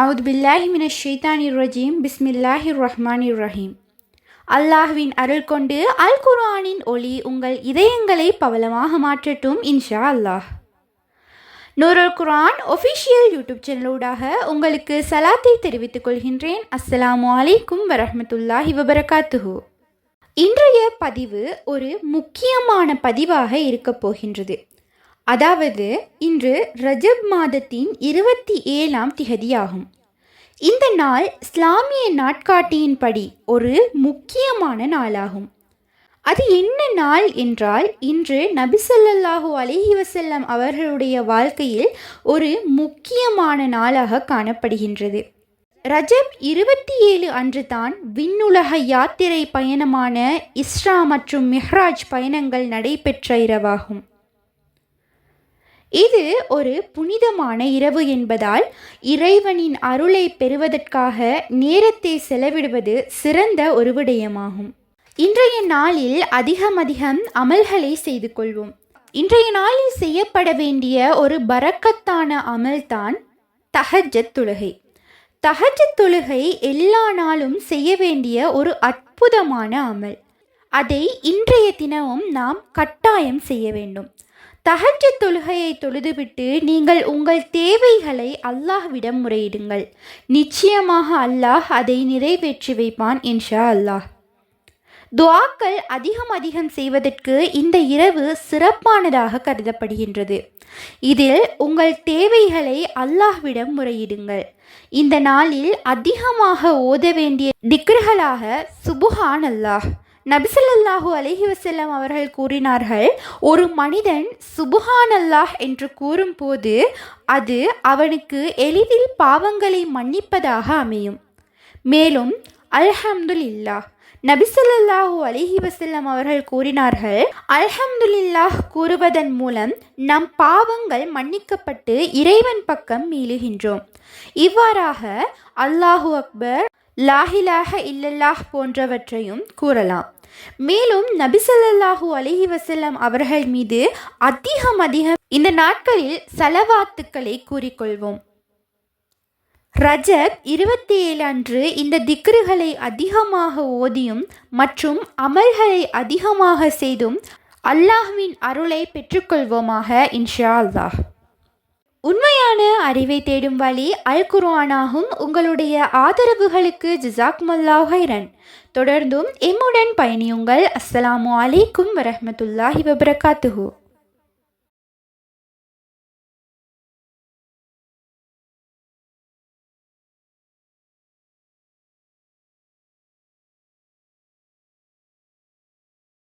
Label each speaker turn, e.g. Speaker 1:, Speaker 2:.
Speaker 1: அவுத் பில்லாஹி மின ஷெய்தானி ரஜீம். பிஸ்மில்லாஹிர் ரஹ்மானி ரஹீம். அல்லாஹ்வின் அருள் கொண்டு அல் குர்ஆனின் ஒளி உங்கள் இதயங்களை பவலமாக மாற்றட்டும் இன்ஷா அல்லாஹ். நூருல் குர்ஆன் ஒஃபிஷியல் யூடியூப் சேனலூடாக உங்களுக்கு சலாத்தை தெரிவித்துக் கொள்கின்றேன். அஸ்ஸலாமு அலைக்கும் வரஹ்மத்துல்லாஹி வபரகாத்துஹு. இன்றைய பதிவு ஒரு முக்கியமான பதிவாக இருக்கப் போகின்றது. அதாவது இன்று ரஜப் மாதத்தின் இருபத்தி ஏழாம் திகதியாகும். இந்த நாள் இஸ்லாமிய நாட்காட்டியின்படி ஒரு முக்கியமான நாளாகும். அது என்ன நாள் என்றால் இன்று நபிசல்லாஹூ அலிஹி வசல்லம் அவர்களுடைய வாழ்க்கையில் ஒரு முக்கியமான நாளாக காணப்படுகின்றது. ரஜப் இருபத்தி ஏழு அன்று தான் விண்ணுலக யாத்திரை பயணமான இஸ்ரா மற்றும் மெஹ்ராஜ் பயணங்கள் நடைபெற்ற இரவாகும். இது ஒரு புனிதமான இரவு என்பதால் இறைவனின் அருளை பெறுவதற்காக நேரத்தை செலவிடுவது சிறந்த ஒரு விடயமாகும். இன்றைய நாளில் அதிகம் அதிகம் அமல்களை செய்து கொள்வோம். இன்றைய நாளில் செய்யப்பட வேண்டிய ஒரு பறக்கத்தான அமல்தான் தஹஜத் தொழுகை. தஹஜத் தொழுகை எல்லா நாளும் செய்ய வேண்டிய ஒரு அற்புதமான அமல். அதை இன்றைய தினமும் நாம் கட்டாயம் செய்ய வேண்டும். தஹஜ தொழுகையை தொழுதுவிட்டு நீங்கள் உங்கள் தேவைகளை அல்லாஹ்விடம் முறையிடுங்கள். நிச்சயமாக அல்லாஹ் அதை நிறைவேற்றி வைப்பான் என்ஷா அல்லாஹ். துவாக்கள் அதிகம் அதிகம் செய்வதற்கு இந்த இரவு சிறப்பானதாக கருதப்படுகின்றது. இதில் உங்கள் தேவைகளை அல்லாஹ்விடம் முறையிடுங்கள். இந்த நாளில் அதிகமாக ஓத வேண்டிய திக்ருகளாக சுபுஹான் அல்லாஹ் நபிசல்லாஹூ அலஹி வசல்லம் அவர்கள் கூறினார்கள் ஒரு மனிதன் சுபுஹான் அல்லாஹ் என்று கூறும்போது அது அவனுக்கு எளிதில் பாவங்களை மன்னிப்பதாக அமையும். மேலும் அல்ஹம்துல்லா நபிசல்லாஹூ அலிஹி வசல்லம் அவர்கள் கூறினார்கள் அல்ஹம்துலில்லாஹ் கூறுவதன் மூலம் நம் பாவங்கள் மன்னிக்கப்பட்டு இறைவன் பக்கம் மீளுகின்றோம். இவ்வாறாக அல்லாஹூ அக்பர் லாஹிலாக இல்லல்லாஹ் போன்றவற்றையும் கூறலாம். மேலும் நபிசல்லாஹூ அலஹி வசல்லம் அவர்கள் மீது அதிகம் அதிகம் இந்த நாட்களில் செலவாத்துக்களை கூறிக்கொள்வோம். ரஜப் இருபத்தி ஏழு அன்று இந்த திக்ருகளை அதிகமாக ஓதியும் மற்றும் அமல்களை அதிகமாக செய்தும் அல்லாஹ்வின் அருளை பெற்றுக்கொள்வோமாக இன்ஷா அல்லாஹ். உண்மையான அறிவை தேடும் வழி அல் குர்ஆனாகும் உங்களுடைய ஆதரவுகளுக்கு ஜிசாக்மல்லா ஹைரன் தொடர்ந்தும் எம்முடன் பயணியுங்கள். அஸ்ஸலாமு அலைக்கும் வரஹமத்துல்லாஹி வபரகாத்துஹூ.